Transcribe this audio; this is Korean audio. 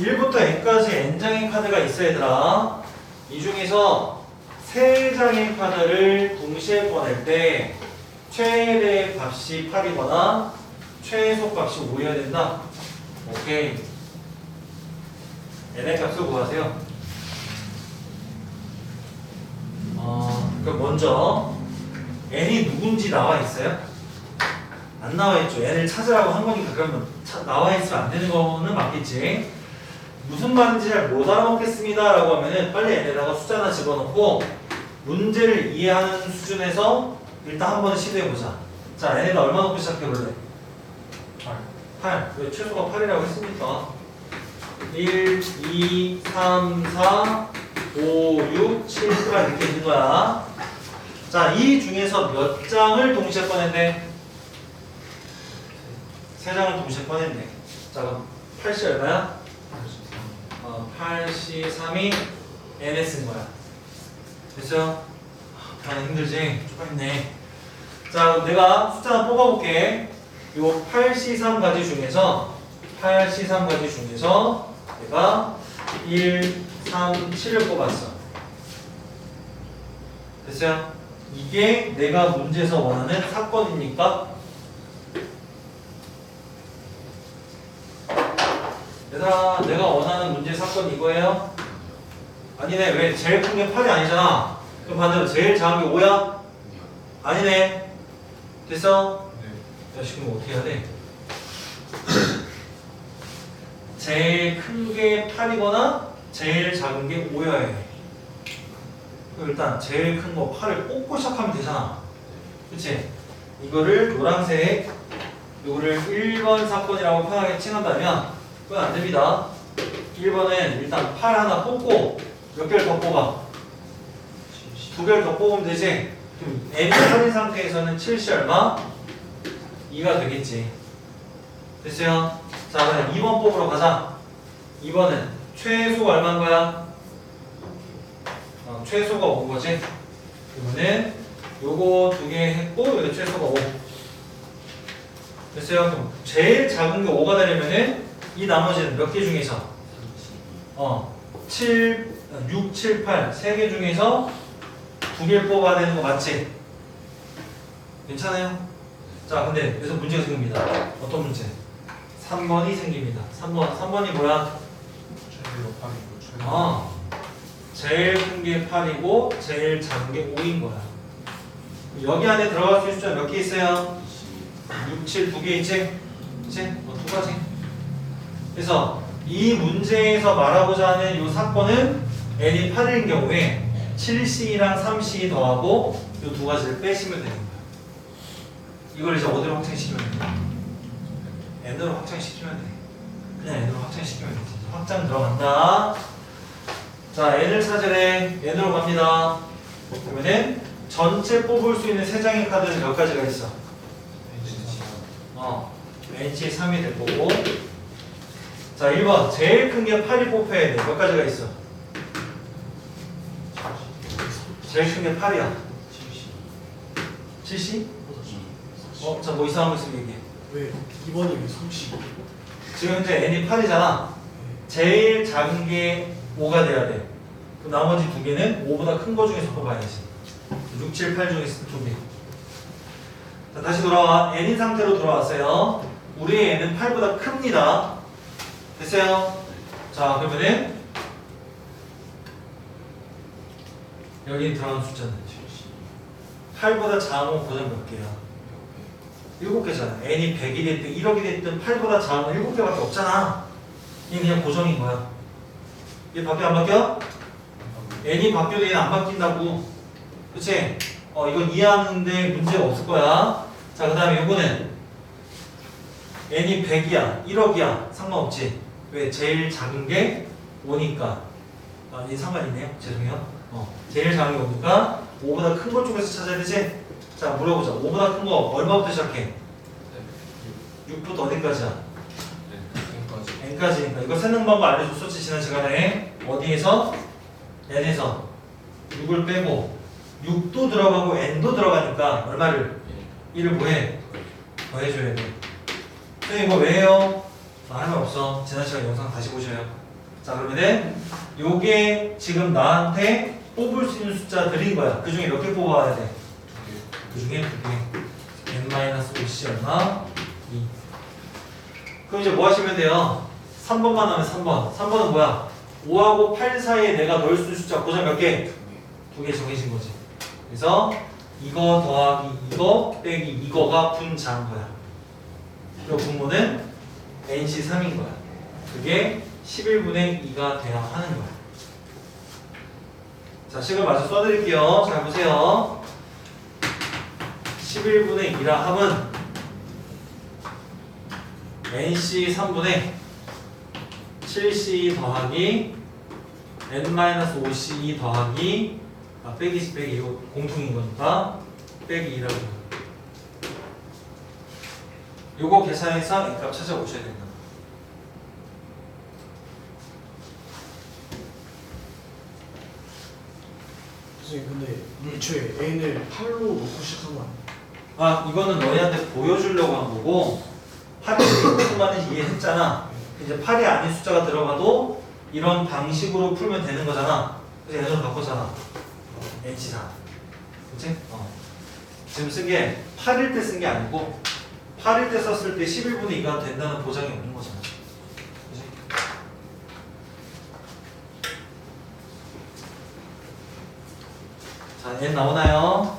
1부터 n까지 n장의 카드가 있어 얘들아. 이 중에서 세 장의 카드를 동시에 꺼낼 때 최대 값이 8이거나 최소 값이 5여야 된다. 오케이. n의 값을 구하세요. 어, 그럼 먼저 n이 누군지 나와 있어요? 안 나와 있죠. n을 찾으라고 한 거니까 그러면 차- 나와 있으면 안 되는 거는 맞겠지. 무슨 말인지 잘 못 알아먹겠습니다. 라고 하면은 빨리 n에다가 숫자 하나 집어넣고 문제를 이해하는 수준에서 일단 한 번은 시도해보자. 자, n에다 얼마 넣고 시작해볼래? 8. 왜 최소가 8이라고 했습니까? 1, 2, 3, 4, 5, 6, 7, 8 이렇게 있는 거야. 자, 이 중에서 몇 장을 동시에 꺼낸대? 세 장을 동시에 꺼낸대. 자, 그럼 8시 얼마야? 어, 8시 3이 NS인 거야. 됐어요? 아, 힘들지? 좁아있네. 자, 그럼 내가 숫자 하나 뽑아볼게. 요 8C3 가지 중에서 8C3 가지 중에서 내가 1, 3, 7을 뽑았어. 됐어요? 이게 내가 문제에서 원하는 사건입니까? 얘들아, 내가 사건 이거예요? 아니네. 왜 제일 큰 게 8이 아니잖아. 그럼 반대로 제일 작은 게 5야? 아니네. 됐어? 야, 지금 어떻게 해야 돼? 제일 큰 게 8이거나 제일 작은 게 5여야 해. 그럼 일단 제일 큰 거 8을 뽑고 시작하면 되잖아. 그치? 이거를 노란색, 이거를 1번 사건이라고 편하게 칭한다면 그건 안 됩니다. 1번은 일단 8 하나 뽑고 몇 개를 더 뽑아? 두 개를 더 뽑으면 되지? 그럼 n이 8인 상태에서는 7시 얼마? 2가 되겠지. 됐어요? 자, 그럼 2번 뽑으러 가자. 2번은 최소가 얼마인 거야? 어, 최소가 5인 거지? 그러면은 요거 두 개 했고 여기 최소가 5. 됐어요? 그럼 제일 작은 게 5가 되려면은 이 나머지는 몇 개 중에서? 어, 7, 6, 7, 8, 세개 중에서 두 개를 뽑아야 되는 거 맞지? 괜찮아요? 자, 근데 여기서 문제가 생깁니다. 어떤 문제? 3번이 생깁니다. 3번, 3번이 뭐야? 아, 제일 큰 게 8이고 제일 작은 게 5인 거야. 여기 안에 들어갈 수 있는 숫자 몇 개 있어요? 6, 7두개 있지? 그치? 뭐두 가지. 그래서 이 문제에서 말하고자 하는 이 사건은 n이 8인 경우에 7c랑 3c 더하고 이 두 가지를 빼시면 되는 거야. 이걸 이제 어디로 확장시키면 돼? n으로 확장시키면 돼. 그냥 n으로 확장시키면 돼. 확장 들어간다. 자, n을 찾으래. n으로 갑니다. 그러면은 전체 뽑을 수 있는 세 장의 카드는 몇 가지가 있어? 어, NC 3이 될 거고. 자, 1번. 제일 큰 게 8이 뽑혀야 돼. 몇 가지가 있어? 제일 큰 게 8이야. 7시? 어, 자, 뭐 이상한 거 있으면 얘기해. 왜 2번이 왜 30? 지금 현재 n이 8이잖아. 제일 작은 게 5가 돼야 돼. 그 나머지 두 개는 5보다 큰 거 중에서 뽑아야지. 6, 7, 8 중에서 두 개. 자, 다시 돌아와. n인 상태로 돌아왔어요. 우리의 n은 8보다 큽니다. 됐어요? 자, 그러면은 여기 들어간 숫자는 8보다 작은 건 고정 몇 개야? 7개잖아. n이 100이 됐든 1억이 됐든 8보다 작은 건 7개밖에 없잖아. 이게 그냥 고정인 거야. 이게 바뀌어 안 바뀌어? n이 바뀌어도 얘는 안 바뀐다고. 그치? 어, 이건 이해하는데 문제가 없을 거야. 자, 그 다음에 이거는 n이 100이야, 1억이야. 상관없지. 왜? 제일 작은 게 5니까. 아, 얘 상관있네요. 죄송해요. 어, 제일 작은 게 5니까 5보다 큰 것 쪽에서 찾아야 되지? 자, 물어보자. 5보다 큰 거 얼마부터 시작해? 6부터 어디까지야? n까지니까 이거 세는 방법 알려줬었지 지난 시간에 어디에서? n에서 6을 빼고 6도 들어가고 n도 들어가니까 얼마를? 1을 뭐해? 더해줘야 돼 선생님 이거 왜 해요? 말할 말 없어 지난 시간 영상 다시 보셔요 자 그러면은 요게 지금 나한테 뽑을 수 있는 숫자들인 거야. 그 중에 몇 개 뽑아야 돼? 그 중에 두 개. n-5c였나? 2. 그럼 이제 뭐 하시면 돼요? 3번만 하면 3번. 3번은 뭐야? 5하고 8 사이에 내가 넣을 수 있는 숫자 고작 몇 개? 두 개 정해진 거지. 그래서 이거 더하기 이거 빼기 이거가 분자인 거야. 그 분모는 NC3인 거야. 그게 11분의 2가 돼야 하는 거야. 자, 식을 마저 써드릴게요. 잘 보세요. 11분의 2라 함은 NC 3분의 7C 더하기 N-5C 더하기 아, 빼기 빼기 이거 공통인 거니까 빼기 2라고 요거 계산해서 N값 찾아오셔야 된다. 선생님 근데 애초에 n을 8로 놓고 시작한 거 아니에요? 아 이거는 너희한테 보여주려고 한 거고 8이 이것만은 이해했잖아 이제 8이 아닌 숫자가 들어가도 이런 방식으로 풀면 되는 거잖아 그래서 예전에 바꿨잖아 NC4 그치? 어. 지금 쓴 게 8일 때 쓴 게 아니고 8일 때 썼을 때 11분의 2가 된다는 보장이 없는 거잖아 자 N 나오나요?